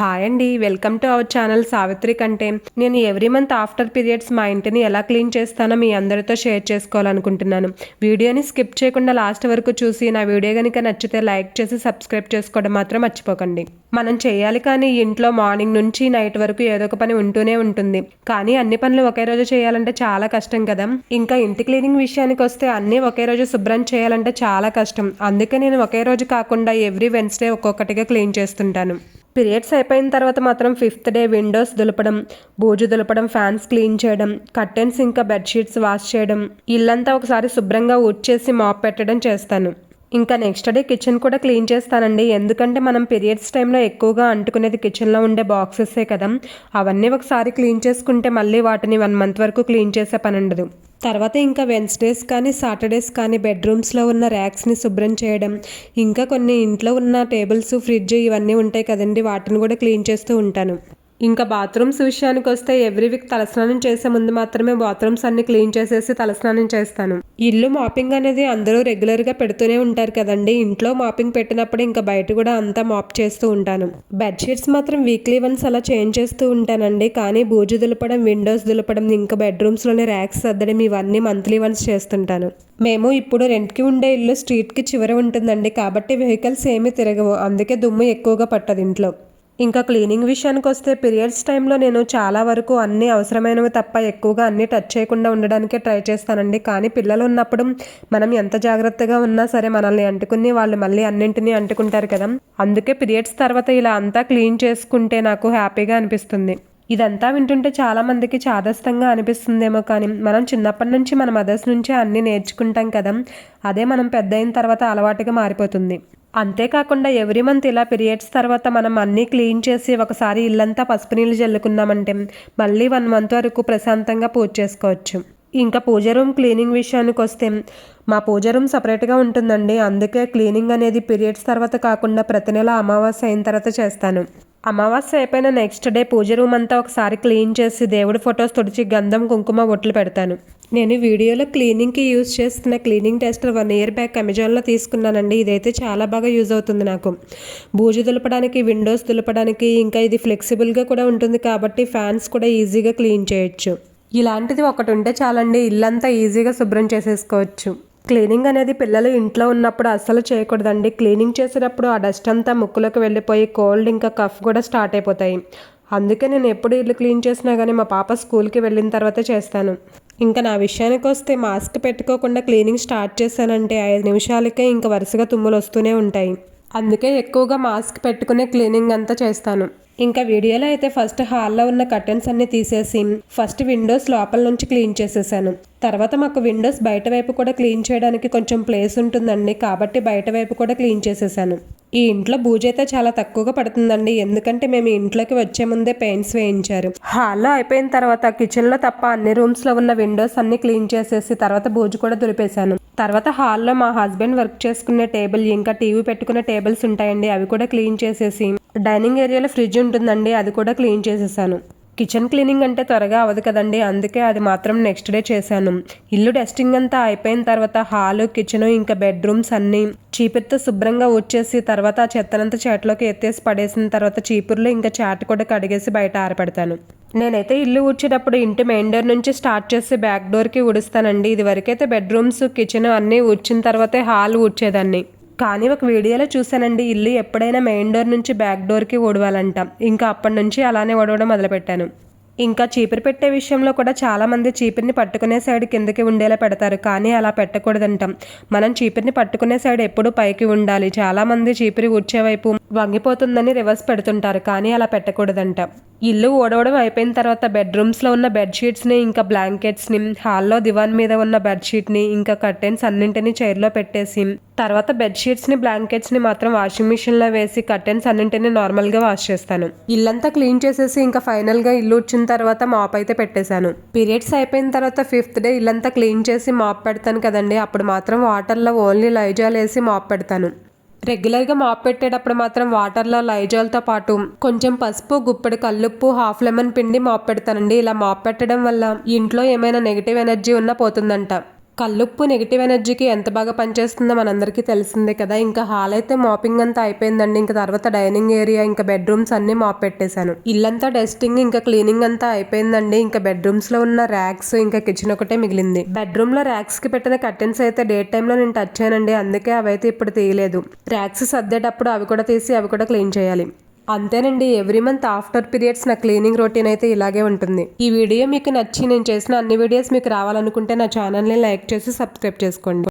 Hi అండి. Welcome to our channel Savitri కంటే. నేను ఎవ్రీ మంత్ ఆఫ్టర్ పీరియడ్స్ మా ఇంటిని ఎలా క్లీన్ చేస్తానో మీ అందరితో షేర్ చేసుకోవాలనుకుంటున్నాను. వీడియోని స్కిప్ చేయకుండా లాస్ట్ వరకు చూసి నా వీడియో కనుక నచ్చితే లైక్ చేసి సబ్స్క్రైబ్ చేసుకోవడం మాత్రం మర్చిపోకండి. మనం చేయాలి కానీ ఇంట్లో మార్నింగ్ నుంచి నైట్ వరకు ఏదో ఒక పని ఉంటూనే ఉంటుంది. కానీ అన్ని పనులు ఒకే రోజు చేయాలంటే చాలా కష్టం కదా. ఇంకా ఇంటి క్లీనింగ్ విషయానికి వస్తే అన్నీ ఒకే రోజు శుభ్రం చేయాలంటే చాలా కష్టం. అందుకే నేను ఒకే రోజు కాకుండా ఎవ్రీ వెన్స్డే ఒక్కొక్కటిగా క్లీన్ చేస్తుంటాను. పీరియడ్స్ అయిపోయిన తర్వాత మాత్రం ఫిఫ్త్ డే విండోస్ దులపడం బూజు దులపడం ఫ్యాన్స్ క్లీన్ చేయడం కర్టెన్స్ ఇంకా బెడ్షీట్స్ వాష్ చేయడం ఇల్లంతా ఒకసారి శుభ్రంగా ఊడ్చేసి మాప్ పెట్టడం చేస్తాను. ఇంకా నెక్స్ట్ డే కిచెన్ కూడా క్లీన్ చేస్తానండి. ఎందుకంటే మనం పీరియడ్స్ టైంలో ఎక్కువగా అంటుకునేది కిచెన్లో ఉండే బాక్సెసే కదా. అవన్నీ ఒకసారి క్లీన్ చేసుకుంటే మళ్ళీ వాటిని వన్ మంత్ వరకు క్లీన్ చేసే పని ఉండదు. తర్వాత ఇంకా వెన్స్డేస్ కానీ సాటర్డేస్ కానీ బెడ్రూమ్స్లో ఉన్న ర్యాక్స్ని శుభ్రం చేయడం ఇంకా కొన్ని ఇంట్లో ఉన్న టేబుల్స్ ఫ్రిడ్జ్ ఇవన్నీ ఉంటాయి కదండి. వాటిని కూడా క్లీన్ చేస్తూ ఉంటాను. ఇంకా బాత్రూమ్స్ విషయానికి వస్తే ఎవ్రీ వీక్ తలస్నానం చేసే ముందు మాత్రమే బాత్రూమ్స్ అన్ని క్లీన్ చేసేసి తలస్నానం చేస్తాను. ఇల్లు మాపింగ్ అనేది అందరూ రెగ్యులర్గా పెడుతూనే ఉంటారు కదండి. ఇంట్లో మాపింగ్ పెట్టినప్పుడు ఇంకా బయట కూడా అంతా మాప్ చేస్తూ ఉంటాను. బెడ్షీట్స్ మాత్రం వీక్లీ వన్స్ అలా చేంజ్ చేస్తూ ఉంటానండి. కానీ బూజు దులపడం విండోస్ దులపడం ఇంకా బెడ్రూమ్స్లోనే ర్యాక్స్ సర్దడం ఇవన్నీ మంత్లీ వన్స్ చేస్తుంటాను. మేము ఇప్పుడు రెంట్కి ఉండే ఇల్లు స్ట్రీట్కి చివర ఉంటుందండి. కాబట్టి వెహికల్స్ ఏమీ తిరగవు. అందుకే దుమ్ము ఎక్కువగా పట్టదు ఇంట్లో. ఇంకా క్లీనింగ్ విషయానికి వస్తే పీరియడ్స్ టైంలో నేను చాలా వరకు అన్ని అవసరమైనవి తప్ప ఎక్కువగా అన్ని టచ్ చేయకుండా ఉండడానికే ట్రై చేస్తానండి. కానీ పిల్లలు ఉన్నప్పుడు మనం ఎంత జాగ్రత్తగా ఉన్నా సరే మనల్ని అంటుకుని వాళ్ళు మళ్ళీ అన్నింటినీ అంటుకుంటారు కదా. అందుకే పీరియడ్స్ తర్వాత ఇలా అంతా క్లీన్ చేసుకుంటే నాకు హ్యాపీగా అనిపిస్తుంది. ఇదంతా వింటుంటే చాలామందికి చాదస్తంగా అనిపిస్తుందేమో కానీ మనం చిన్నప్పటి నుంచి మన మదర్స్ నుంచే అన్నీ నేర్చుకుంటాం కదా. అదే మనం పెద్ద అయిన తర్వాత అలవాటుగా మారిపోతుంది. అంతేకాకుండా ఎవ్రీ మంత్ ఇలా పీరియడ్స్ తర్వాత మనం అన్నీ క్లీన్ చేసి ఒకసారి ఇల్లంతా పసుపు నీళ్ళు జల్లుకున్నామంటే మళ్ళీ వన్ మంత్ వరకు ప్రశాంతంగా పూజ చేసుకోవచ్చు. ఇంకా పూజ రూమ్ క్లీనింగ్ విషయానికి వస్తే మా పూజ రూమ్ సపరేట్గా ఉంటుందండి. అందుకే క్లీనింగ్ అనేది పీరియడ్స్ తర్వాత కాకుండా ప్రతి నెల అమావాస్య అయిన తర్వాత చేస్తాను. అమావాస్య అయిపోయిన నెక్స్ట్ డే పూజ రూమ్ అంతా ఒకసారి క్లీన్ చేసి దేవుడి ఫొటోస్ తుడిచి గంధం కుంకుమ ఒట్లు పెడతాను. నేను వీడియోలో క్లీనింగ్కి యూజ్ చేస్తున్న cleaning tester one year back అమెజాన్లో తీసుకున్నానండి. ఇదైతే చాలా బాగా యూజ్ అవుతుంది నాకు. బూజు దులపడానికి విండోస్ దులపడానికి ఇంకా ఇది ఫ్లెక్సిబుల్గా కూడా ఉంటుంది కాబట్టి ఫ్యాన్స్ కూడా ఈజీగా క్లీన్ చేయొచ్చు. ఇలాంటిది ఒకటి ఉంటే చాలండి. ఇల్లంతా ఈజీగా శుభ్రం చేసేసుకోవచ్చు. క్లీనింగ్ అనేది పిల్లలు ఇంట్లో ఉన్నప్పుడు అస్సలు చేయకూడదండి. క్లీనింగ్ చేసేటప్పుడు ఆ డస్ట్ అంతా ముక్కులోకి వెళ్ళిపోయి కోల్డ్ ఇంకా కఫ్ కూడా స్టార్ట్ అయిపోతాయి. అందుకే నేను ఎప్పుడు ఇల్లు క్లీన్ చేసినా కానీ మా పాప స్కూల్కి వెళ్ళిన తర్వాత చేస్తాను. ఇంకా నా విషయానికి వస్తే మాస్క్ పెట్టుకోకుండా క్లీనింగ్ స్టార్ట్ చేశానంటే ఐదు నిమిషాలకే ఇంకా వరుసగా తుమ్ములు వస్తూనే ఉంటాయి. అందుకే ఎక్కువగా మాస్క్ పెట్టుకునే క్లీనింగ్ అంతా చేస్తాను. ఇంకా వీడియోలో అయితే ఫస్ట్ హాల్లో ఉన్న కర్టెన్స్ అన్ని తీసేసి ఫస్ట్ విండోస్ లోపల నుంచి క్లీన్ చేసేసాను. తర్వాత మాకు విండోస్ బయట వైపు కూడా క్లీన్ చేయడానికి కొంచెం ప్లేస్ ఉంటుందండి. కాబట్టి బయట వైపు కూడా క్లీన్ చేసేసాను. ఈ ఇంట్లో బూజ అయితే చాలా తక్కువగా పడుతుందండి. ఎందుకంటే మేము ఇంట్లోకి వచ్చే ముందే పెయింట్స్ వేయించారు. హాల్లో అయిపోయిన తర్వాత కిచెన్లో తప్ప అన్ని రూమ్స్లో ఉన్న విండోస్ అన్ని క్లీన్ చేసేసి తర్వాత బూజు కూడా దులిపేశాను. తర్వాత హాల్లో మా హస్బెండ్ వర్క్ చేసుకునే టేబుల్ ఇంకా టీవీ పెట్టుకునే టేబుల్స్ ఉంటాయండి. అవి కూడా క్లీన్ చేసేసి డైనింగ్ ఏరియాలో ఫ్రిడ్జ్ ఉంటుందండి. అది కూడా క్లీన్ చేసేసాను. కిచెన్ క్లీనింగ్ అంటే త్వరగా అవ్వదు కదండి. అందుకే అది మాత్రం నెక్స్ట్ డే చేశాను. ఇల్లు డస్టింగ్ అంతా అయిపోయిన తర్వాత హాలు కిచెన్ ఇంకా బెడ్రూమ్స్ అన్నీ చీపురుతో శుభ్రంగా వచ్చేసి తర్వాత ఆ చెత్తనంతా చేటలోకి ఎత్తేసి పడేసిన తర్వాత చీపుర్లో ఇంకా చాట్ కూడా కడిగేసి బయట ఆరపెడతాను. నేనైతే ఇల్లు ఊడ్చేటప్పుడు ఇంటి మెయిన్ డోర్ నుంచి స్టార్ట్ చేసి బ్యాక్ డోర్కి ఊడుస్తానండి. ఇది వరకైతే బెడ్రూమ్స్ కిచెన్ అన్నీ ఊడ్చిన తర్వాతే హాల్ ఊడ్చేదాన్ని. కానీ ఒక వీడియోలో చూశానండి ఇల్లు ఎప్పుడైనా మెయిన్ డోర్ నుంచి బ్యాక్ డోర్కి ఓడవాలంట ఇంకా అప్పటి నుంచి అలానే ఓడవడం మొదలుపెట్టాను. ఇంకా చీపురు పెట్టే విషయంలో కూడా చాలామంది చీపురిని పట్టుకునే సైడ్ కిందకి ఉండేలా పెడతారు కానీ అలా పెట్టకూడదంటాం. మనం చీపురిని పట్టుకునే సైడ్ ఎప్పుడూ పైకి ఉండాలి. చాలామంది చీపురి ఊడ్చే వైపు వంగిపోతుందని రివర్స్ పెడుతుంటారు కానీ అలా పెట్టకూడదంట. ఇల్లు ఓడవడం అయిపోయిన తర్వాత బెడ్రూమ్స్లో ఉన్న బెడ్షీట్స్ని ఇంకా బ్లాంకెట్స్ని హాల్లో దివాన్ మీద ఉన్న బెడ్షీట్ని ఇంకా కర్టెన్స్ అన్నింటినీ చైర్లో పెట్టేసి తర్వాత బెడ్షీట్స్ని బ్లాంకెట్స్ని మాత్రం వాషింగ్ మిషన్లో వేసి కర్టెన్స్ అన్నింటినీ నార్మల్గా వాష్ చేస్తాను. ఇల్లంతా క్లీన్ చేసేసి ఇంకా ఫైనల్గా ఇల్లు వచ్చిన తర్వాత మాప్ అయితే పెట్టేశాను. పీరియడ్స్ అయిపోయిన తర్వాత ఫిఫ్త్ డే ఇల్లంతా క్లీన్ చేసి మాప్ పెడతాను కదండి అప్పుడు మాత్రం వాటర్లో ఓన్లీ లైజాల్ వేసి మాప్ పెడతాను. రెగ్యులర్గా మాప్ పెట్టేటప్పుడు మాత్రం వాటర్లో లైజాల్తో పాటు కొంచెం పసుపు గుప్పెడు కల్లుప్పు హాఫ్ లెమన్ పిండి మాప్ పెడతానండి. ఇలా మాప్ పెట్టడం వల్ల ఇంట్లో ఏమైనా నెగిటివ్ ఎనర్జీ ఉన్నా పోతుందంట. కల్లుప్పు నెగిటివ్ ఎనర్జీకి ఎంత బాగా పనిచేస్తుందో మనందరికీ తెలిసిందే కదా. ఇంకా హాల్ అయితే మాపింగ్ అంతా అయిపోయిందండి. ఇంకా తర్వాత డైనింగ్ ఏరియా ఇంకా బెడ్రూమ్స్ అన్ని మాప్ పెట్టేశాను. ఇల్లంతా డస్టింగ్ ఇంకా క్లీనింగ్ అంతా అయిపోయిందండి. ఇంకా బెడ్రూమ్స్లో ఉన్న ర్యాక్స్ ఇంకా కిచెన్ ఒకటే మిగిలింది. బెడ్రూమ్లో ర్యాక్స్కి పెట్టిన కర్టెన్స్ అయితే డే టైంలో నేను టచ్ చేయనండి. అందుకే అవైతే ఇప్పుడు తీయలేదు. ర్యాక్స్ సర్దేటప్పుడు అవి కూడా తీసి అవి కూడా క్లీన్ చేయాలి. అంతేనండి ఎవ్రీ మంత్ ఆఫ్టర్ పీరియడ్స్ నా క్లీనింగ్ రొటీన్ అయితే ఇలాగే ఉంటుంది. ఈ వీడియో మీకు నచ్చి నేను చేసిన అన్ని వీడియోస్ మీకు రావాలనుకుంటే నా ఛానల్ని లైక్ చేసి సబ్స్క్రైబ్ చేసుకోండి.